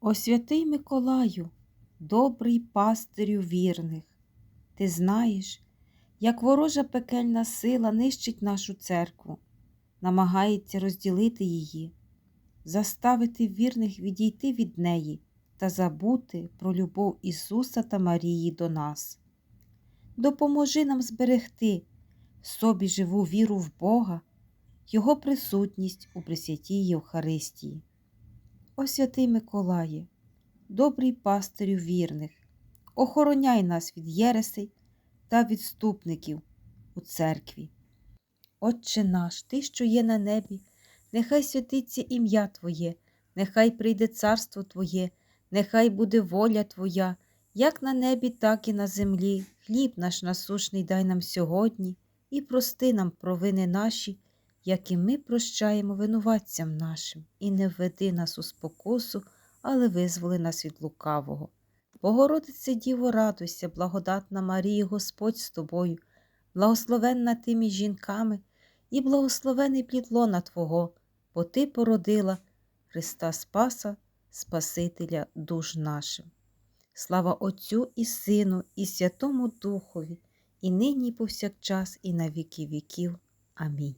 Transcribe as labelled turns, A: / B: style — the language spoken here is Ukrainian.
A: О святий Миколаю, добрий пастирю вірних, ти знаєш, як ворожа пекельна сила нищить нашу церкву, намагається розділити її, заставити вірних відійти від неї та забути про любов Ісуса та Марії до нас. Допоможи нам зберегти в собі живу віру в Бога, Його присутність у Пресвятій Євхаристії. О святий Миколає, добрий пастирю вірних, охороняй нас від єресей та відступників у церкві. Отче наш, Ти, що є на небі, нехай святиться ім'я Твоє, нехай прийде царство Твоє, нехай буде воля Твоя, як на небі, так і на землі. Хліб наш насушний дай нам сьогодні і прости нам провини наші, як і ми прощаємо винуватцям нашим, і не введи нас у спокусу, але визволи нас від лукавого. Богородице Діво, радуйся, благодатна Марія, Господь з тобою, благословенна ти між жінками, і благословений плід лона Твого, бо Ти породила Христа Спаса, Спасителя душ нашим. Слава Отцю і Сину, і Святому Духові, і нині, і повсякчас, і на віки віків. Амінь.